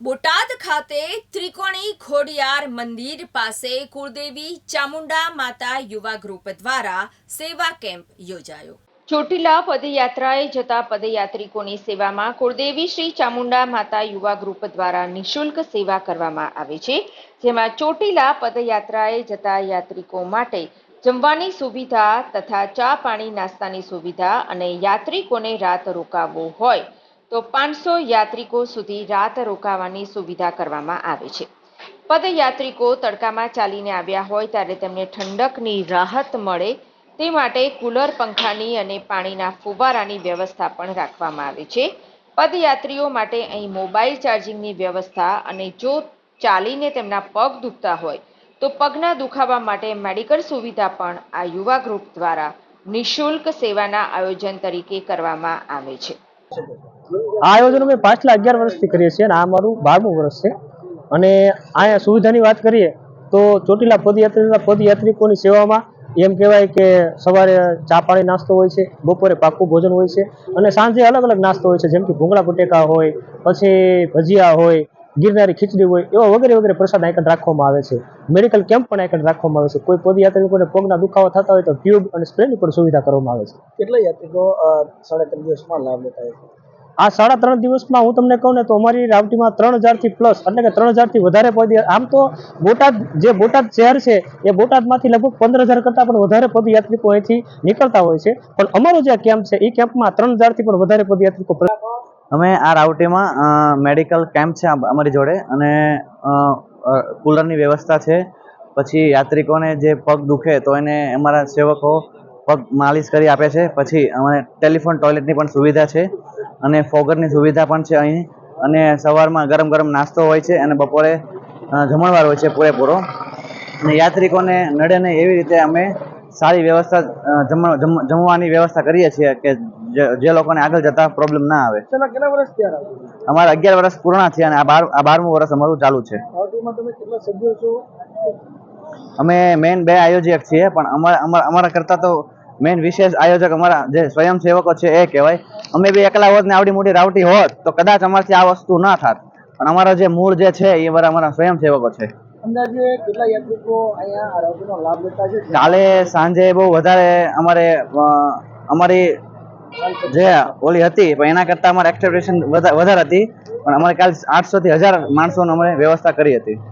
બોટાદ ખાતે ત્રિકોણી ખોડિયાર મંદિર પાસે કુળદેવી ચામુંડા માતા યુવા ગ્રુપ દ્વારા સેવા કેમ્પ યોજાયો. ચોટીલા પદયાત્રાએ જતા પદયાત્રિકોની સેવામાં કુળદેવી શ્રી ચામુંડા માતા યુવા ગ્રુપ દ્વારા નિઃશુલ્ક સેવા કરવામાં આવે છે, જેમાં ચોટીલા પદયાત્રાએ જતા યાત્રિકો માટે જમવાની સુવિધા તથા ચા પાણી નાસ્તાની સુવિધા અને યાત્રિકોને રાત રોકાવવો હોય તો પાંચસો યાત્રિકો સુધી રાત રોકાવાની સુવિધા કરવામાં આવે છે. પદયાત્રિકો તડકામાં ચાલીને આવ્યા હોય ત્યારે તેમને ઠંડકની રાહત મળે તે માટે કુલર પંખાની અને પાણીના ફુવારાની વ્યવસ્થા પણ રાખવામાં આવે છે. પદયાત્રીઓ માટે અહીં મોબાઈલ ચાર્જિંગની વ્યવસ્થા અને જો ચાલીને તેમના પગ દુખતા હોય તો પગના દુખાવા માટે મેડિકલ સુવિધા પણ આ યુવા ગ્રુપ દ્વારા નિઃશુલ્ક સેવાના આયોજન તરીકે કરવામાં આવે છે. આ આયોજન અમે પાછલા અગિયાર વર્ષથી કરીએ છીએ અને આ મારું બારમું વર્ષ છે. અને અહીંયા સુવિધાની વાત કરીએ તો ચોટીલા પદયાત્રીના પદયાત્રિકોની સેવામાં એમ કહેવાય કે સવારે ચા પાણી નાસ્તો હોય છે, બપોરે પાકું ભોજન હોય છે અને સાંજે અલગ અલગ નાસ્તો હોય છે, જેમ કે ભૂંગળા બટેકા હોય, પછી ભજીયા હોય ગિરનારી ખીચડી હોય એવા વગેરે વગેરે પ્રસાદ આઈકન રાખવામાં આવે છે. મેડિકલ કેમ્પ પણ આઈકન રાખવામાં આવે છે. કોઈ પદયાત્રિકોને પગના દુખાવા થતા હોય તો ટ્યુબ અને સ્પ્રેની પણ સુવિધા કરવામાં આવે છે. કેટલા યાત્રિકો સાડા ત્રણ દિવસમાં લાભ લેતા હોય છે? આ સાડા ત્રણ દિવસમાં હું તમને કહું ને તો અમારી રાવટીમાં ત્રણ હજારથી પ્લસ એટલે કે ત્રણ હજારથી વધારે પદ આમ તો બોટાદ જે બોટાદ શહેર છે એ બોટાદમાંથી લગભગ પંદર હજાર કરતાં પણ વધારે પદયાત્રિકો અહીંથી નીકળતા હોય છે. પણ અમારો જે કેમ્પ છે એ કેમ્પમાં ત્રણ હજારથી પણ વધારે પદયાત્રિકો અમે આ રાઉટીમાં મેડિકલ કેમ્પ છે અમારી જોડે અને કુલરની વ્યવસ્થા છે. પછી યાત્રિકોને જે પગ દુખે તો એને અમારા સેવકો પગ માલિશ કરી આપે છે. પછી અમારે ટેલિફોન ટોયલેટની પણ સુવિધા છે અને ફોગરની સુવિધા પણ છે અહીં. અને સવારમાં ગરમ ગરમ નાસ્તો હોય છે અને બપોરે જમણવાર હોય છે પૂરેપૂરો. અને યાત્રિકોને નડે નહીં એવી રીતે અમે સારી વ્યવસ્થા જમવાની વ્યવસ્થા કરીએ છીએ કે જે- લોકોને આગળ જતા પ્રોબ્લેમ ના આવે. કેટલા વર્ષ ત્યાં અમારા અગિયાર વર્ષ પૂર્ણ થયા અને આ બાર આ બારમું વર્ષ અમારું ચાલુ છે. છો? અમે મેઇન બે આયોજક છીએ પણ અમારા અમારા કરતાં તો મેઇન વિશેષ આયોજક અમારા જે સ્વયંસેવકો છે એ કહેવાય. અમે બી એકલા હોત ને આવડી મોટી રાવટી હોત તો કદાચ અમારથી આ વસ્તુ ના થાત. પણ અમારા જે મૂળ જે છે એ અમારા અમારા સ્વયંસેવકો છે. કાલે સાંજે બહુ વધારે અમારે અમારી જે ઓલી હતી, પણ એના કરતાં અમારે એક્સપેક્ટેશન વધારે હતી. પણ અમારે કાલ આઠસો થી હજાર માણસોની અમે વ્યવસ્થા કરી હતી.